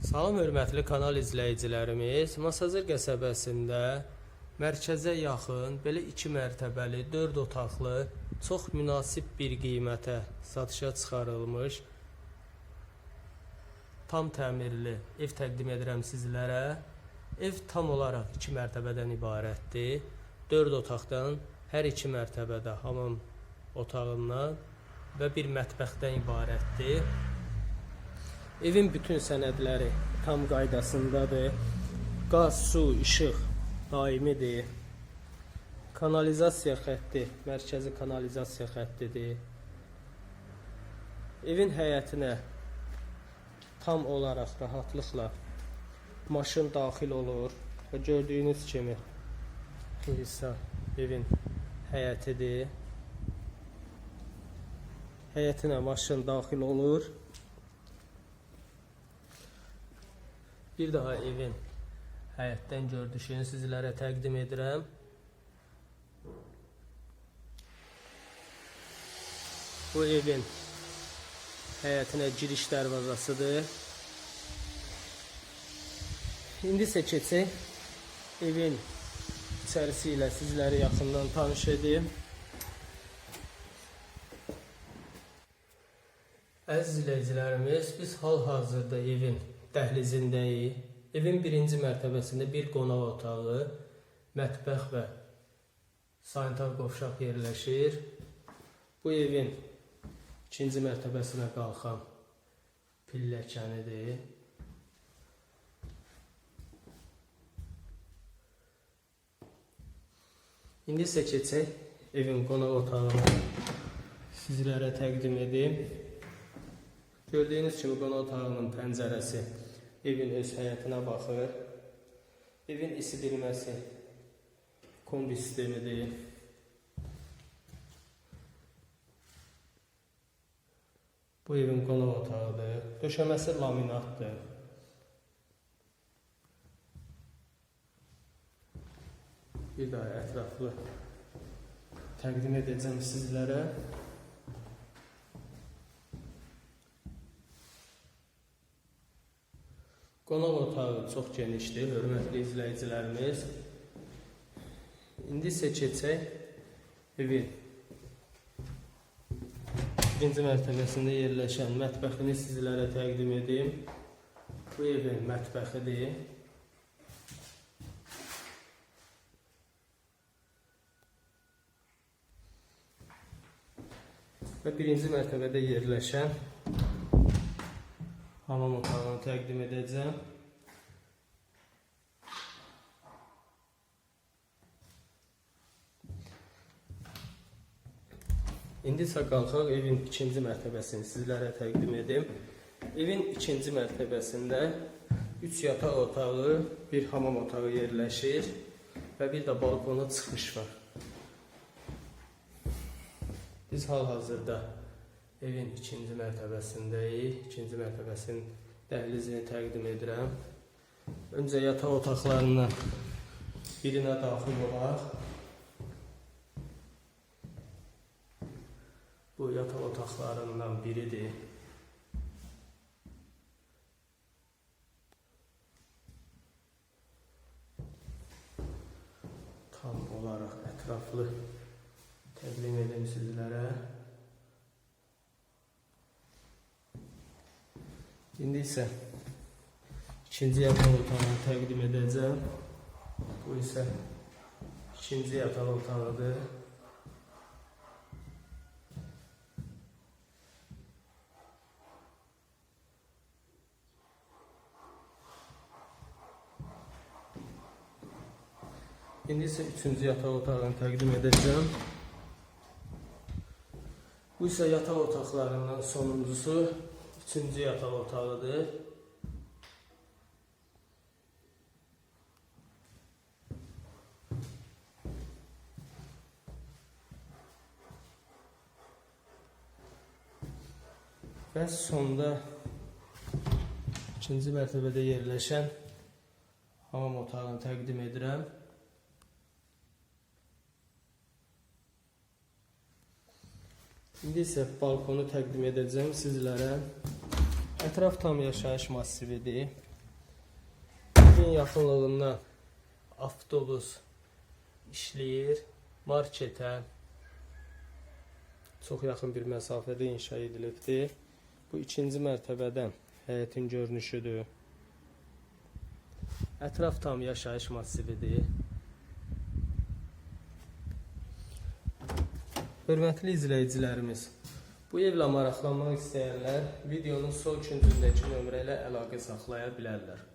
Salam hörmətli kanal izləyicilərimiz. Masazır qəsəbəsində mərkəzə yaxın belə 2 mərtəbəli, 4 otaqlı, çox münasib bir qiymətə satışa çıxarılmış tam təmirli ev təqdim edirəm sizlərə. Ev tam olaraq 2 mərtəbədən ibarətdir. 4 otaqdan hər 2 mərtəbədə hamam otağından və bir mətbəxdən ibarətdir. Evin bütün sənədləri tam qaydasındadır. Qaz, su, işıq daimidir. Kanalizasiya xətti, mərkəzi kanalizasiya xəttidir. Evin həyətinə tam olaraq rahatlıqla maşın daxil olur və gördüyünüz kimi bu hissə evin həyətidir. Həyətinə maşın daxil olur. Bir daha evin həyətdən gördüyünü sizlərə təqdim edirəm. Bu evin həyətinə giriş dərvazasıdır. İndi isə keçək evin içərisi ilə sizləri yaxından tanış edim. Əziz izləyicilərimiz, biz hal-hazırda evin dəhlizindəyik. Evin birinci mərtəbəsində bir qonaq otağı, mətbəx və sanitar qovşaq yerləşir. Bu evin ikinci mərtəbəsinə qalxan pilləkənidir. İndi isə keçək evin qonaq otağını sizlərə təqdim edim. Gördüyünüz kimi qonaq otağının pəncərəsi evin öz həyətinə baxır. Evin isidilməsi kombi sistemidir. Bu evin qonaq otağıdır. Döşəməsi laminatdır. Bir daha ətraflı təqdim edəcəm sizlərə. Qonaq otağı çox genişdir, hörmətli izləyicilərimiz. İndi isə keçək evin birinci mərtəbəsində yerləşən mətbəxini sizlərə təqdim edim. Bu evin mətbəxidir. Və birinci mərtəbədə yerləşən hamam otağını təqdim edəcəm. İndi isə qalxaq evin ikinci mərtəbəsini sizlərə təqdim edim. Evin ikinci mərtəbəsində 3 yataq otağı, bir hamam otağı yerləşir və bir də balkona çıxış var. Biz hal-hazırda evin ikinci mərtəbəsindəyik. İkinci mərtəbəsinin dəhlizini təqdim edirəm. Öncə yataq otaqlarından birinə daxil olaq. Bu yataq otaqlarından biridir. Tam olaraq ətraflı təqdim edim sizlərə. İndi isə ikinci yataq otağını təqdim edəcəm. Bu isə ikinci yataq otağıdır. İndi isə üçüncü yataq otağını təqdim edəcəm. Bu isə yataq otaqlarından sonuncusu üçüncü yataq otağıdır. Və sonda ikinci mərtəbədə yerləşən hamam otağını təqdim edirəm. İndi isə balkonu təqdim edəcəm sizlərə. Ətraf tam yaşayış massividir. Evin yaxınlığından avtobus işləyir. Marketə çox yaxın bir məsafədə inşa edilibdir. Bu ikinci mərtəbədən həyətin görünüşüdür. Ətraf tam yaşayış massividir. Hörmətli izləyicilərimiz, bu evlə maraqlanmaq istəyənlər videonun sol küncündəki nömrə ilə əlaqə saxlaya bilərlər.